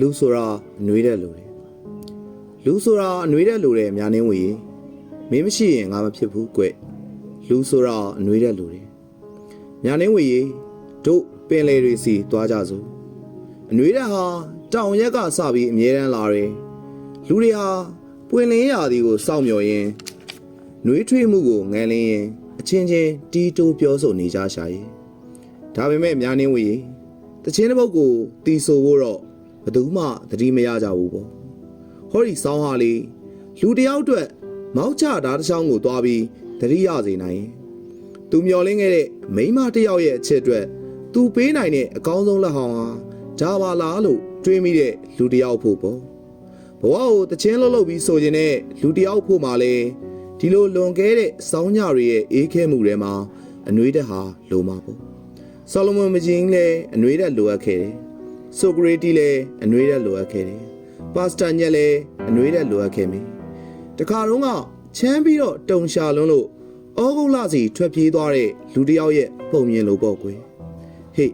လူဆိုတာအနှွေးတဲ့လူတွေလူဆိုတာအနှွေးတဲ့လူတွေများနေဝင်မင်းမရှိရင်ငါမဖြစ်ဘူးကွလူဆိုတာအနှွေးတဲ့လူတွေများနေဝင်တို့ပင်လေတွေစီသွားကြစို့အနှွေးတဲ့ဟာတောင်ရက်ကစပြီးအမြဲတမ်းလာတယ်လူတွေဟာပွင့်လင်းရာသီကိုစောင့်မျှော်ရင်းနှွေးထွေးမှုကိုငန်လင်းရင်အချင်းချင်းတီးတိုးပြောဆိုနေကြရှာရဲ့ဒါပေမဲ့များနေဝင်တချင်းတစ်ပုတ်ကိုတီးဆိုဖို့တော့ဘယ် သူမှသတိမရကြဘူးပေါ့ဟောဒီဆောင်းဟာလေးလူတစ်ယောက်အတွက်မောက်ချဓာတ်တစ်ချောင်းကိုတွားပြီးသတိရစေနိုင်ရင်သူမျောလင်းခဲ့တဲ့မိန်းမတစ်ယောက်ရဲ့အချက်အတွက်သူပေးနိုင်တဲ့အကောင်းဆုံးလက်ဟောင်းဟာဂျာပါလားလို့တွေးမိတဲ့လူတစ်ယောက်ဖို့ပေါ့ဘဝကိုတချင်းလှုပ်လှုပ်ပြီးဆိုခြင်းနဲ့လူတစ်ယောက်ဖို့မှလည်းဒီလိုလွန်ခဲ့တဲ့စောင်းညတွေရဲ့အေးခဲမှုတွေမှာအနှွေးတက်ဟာလိုမှာပေါ့ဆာလမွန်မဂျင်းလည်းအနှွေးတက်လိုအပ်ခဲ့တယ် ဆိုကရေတီလည်းအနှွေးတက်လိုအပ်ခဲ့တယ်ပါစတာညက်လည်းအနှွေးတက်လိုအပ်ခဲ့မိတခါတော့ကချမ်းပြီးတော့တုံရှာလွန်းလို့ဩဂုတ်လစီထွက်ပြေးသွားတဲ့လူတစ်ယောက်ရဲ့ပုံမြင်လိုပေါ့ကွယ်ဟေ့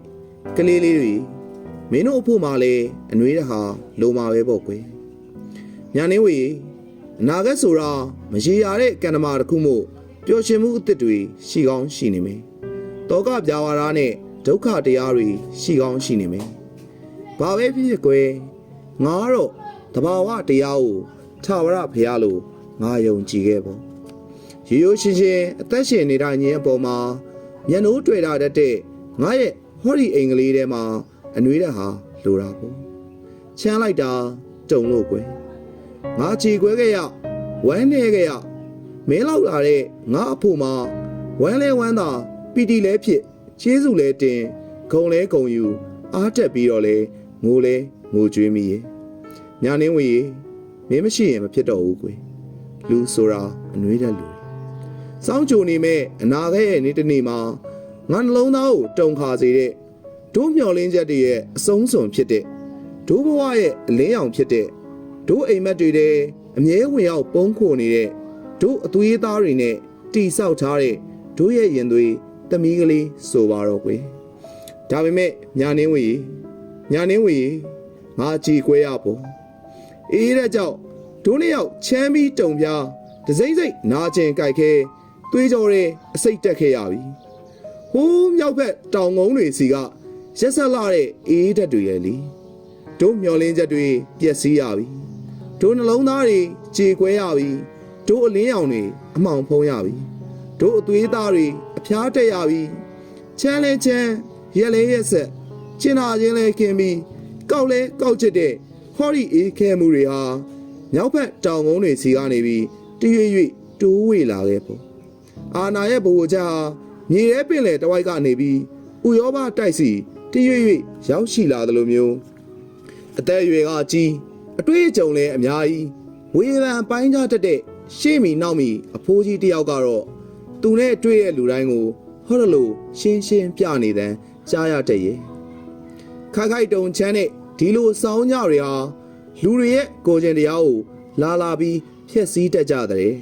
ကလေးလေးတွေမင်းတို့အဖို့မှလည်းအနှွေးတက်ဟာလိုမှာပဲပေါ့ကွယ်ညာနေဝေအနာဂတ်ဆိုတာမရေရာတဲ့ကန္နမာတစ်ခုမို့ပျော်ရွှင်မှုအသစ်တွေရှိကောင်းရှိနေမယ်တောကပြာဝါဒနဲ့ဒုက္ခတရားတွေရှိကောင်းရှိနေမယ် ဘာပဲဖြစ်ဖြစ်ကွယ်ငါကတော့တဘာဝတရားကိုထာဝရဖရာလို့ငါယုံကြည်ခဲ့ပေါ့ရိုးရိုးရှင်းရှင်းအသက်ရှင်နေတာညင်အပေါ်မှာမျက်နှိုးတွေ့တာတတ်တဲ့ငါရဲ့ဟောဒီအိမ်ကလေးထဲမှာအနှွေးတဲ့ဟာလိုတာပေါ့ချမ်းလိုက်တာတုံလို့ကွယ်ငါချီခွဲခဲ့ရဝမ်းနေခဲ့ရမင်းလောက်လာတဲ့ငါအဖို့မှာဝမ်းလဲဝမ်းသာပီတီလဲဖြစ်ကျေးဇူးလဲတင်ဂုံလဲဂုံယူအားတက်ပြီးတော့လဲ ငိုလဲငိုကြွေးမိရဲ့ညာနေဝင်ရေမင်းမရှိရင်မဖြစ်တော့ဘူးကွယ်လူဆိုတာအနှွေးတဲ့လူတွေစောင်းကြုံနေမဲ့အနာဂတ်ရဲ့နေ့တစ်နေ့မှာငါနှလုံးသားကိုတုံခါစေတဲ့ဒိုးမျော်လင်းချက်တွေရဲ့အဆုံးစွန်ဖြစ်တဲ့ဒိုးဘဝရဲ့အလင်းရောင်ဖြစ်တဲ့ဒိုးအိမ်မက်တွေတဲ့အမြဲဝင်ရောက်ပုံးခိုနေတဲ့ဒိုးအသွေးသားတွေနဲ့တိဆောက်ထားတဲ့ဒိုးရဲ့ရင်သွေးသမီးကလေးဆိုပါတော့ကွယ်ဒါပေမဲ့ညာနှင်းဝေ ညာနှင်းဝေငါကြည်ကွဲရပေါ့အေးတဲ့ကြောင့်ဒိုးနှစ်ယောက်ချမ်းပြီးတုံပြားဒစိမ့်စိမ့်နာကျင်ကြိုက်ခဲသွေးကြောတွေအစိတ်တက်ခဲ့ရပြီဟိုးမြောက်ဘက်တောင်ငုံတွေစီကရက်ဆက်လာတဲ့အေးဓာတ်တွေရဲ့လီတို့မျောလင်းချက်တွေပျက်စီးရပြီတို့နှလုံးသားတွေကြေကွဲရပြီတို့အလင်းရောင်တွေအမှောင်ဖုံးရပြီတို့အသွေးသားတွေအဖျားတက်ရပြီချမ်းလဲချမ်းရက်လဲရက်ဆက် ကျင်နာချင်းလဲခင်းပြီးကောက်လဲကောက်ချစ်တဲ့ဟော်ဒီအေးခဲမှုတွေဟာမြောက်ဘက်တောင်ကုန်းတွေစီကနေပြီးတရွေ့ရွေ့တိုးဝေလာခဲ့ပေါ့အာနာရဲ့ဘဝချာမြေရဲပင်လေတဝိုက်ကနေပြီးဥရောပတိုက်စီတရွေ့ရွေ့ရောက်ရှိလာတယ်လို့မျိုးအသက်အရွယ်ကကြီးအတွေ့အကြုံလည်းအများကြီးဝေဖန်ပိုင်းခြားတတ်တဲ့ရှေ့မီနောက်မီအဖိုးကြီးတယောက်ကတော့သူနဲ့တွေ့တဲ့လူတိုင်းကိုဟောရလို့ရှင်းရှင်းပြနေတယ်ကြားရတဲ့ရဲ့ ခိုက်ခိုက်တုံချမ်းတဲ့ဒီလိုစောင်းကြတွေဟာလူတွေရဲ့ကိုယ်ကျင်တရားကိုလာလာပြီးဖျက်ဆီးတတ်ကြတယ်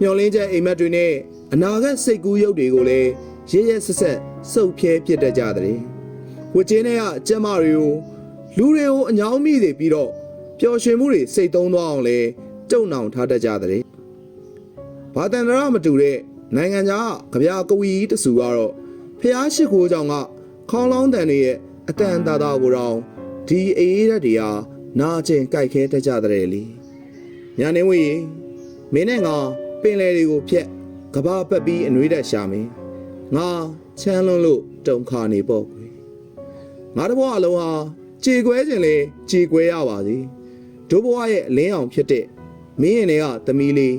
မျောလင်းချက်အိမ်မက်တွေနဲ့အနာဂတ်စိတ်ကူးရုပ်တွေကိုလည်းရဲရဲဆက်ဆက်စုပ်ဖြဲပြစ်တတ်ကြတယ်ဝတ်ချင်းတွေကကျမတွေကိုလူတွေကိုအညောင်းမိတွေပြီးတော့ပျော်ရွှင်မှုတွေစိတ်သုံးသွားအောင်လဲတုံနှောင်ထားတတ်ကြတယ်ဘာတန်တရမတူတဲ့နိုင်ငံခြားကဗျာကဝီတဆူကတော့ဖျားရှိခိုးကြောင့်ကခေါင်းလောင်းတန်တွေရဲ့ အတန်တာတာကိုတော့ဒီအေးရက်တွေဟာနာကျင်ကြိုက်ခဲတတ်ကြတယ်လေညာနေဝေးမင်းနဲ့ငါပင်လေတွေကိုဖြက်ကဘာပက်ပြီးအနှွေးတက်ရှာမင်းငါချမ်းလွန်းလို့တုံခါနေပေါ့ကွယ်ငါတဘွားအလုံးဟာကြေကွဲခြင်းလေကြေကွဲရပါစေဒိုးဘွားရဲ့အလင်းအောင်ဖြစ်တဲ့မင်းရင်တွေကသမီးလေး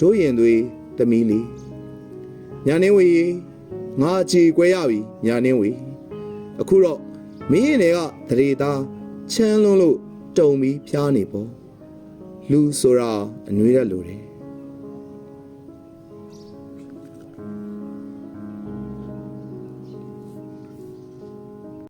ဒိုးရင်တွေသမီးလေးညာနေဝေးငါကြေကွဲရပြီညာနေဝေးအခုတော့ မင်းရင်တွေကတရေသားချမ်းလွန်းလို့တုံပြီးဖျားနေပေါ့လူဆိုတာအနှွေးရလိုတယ်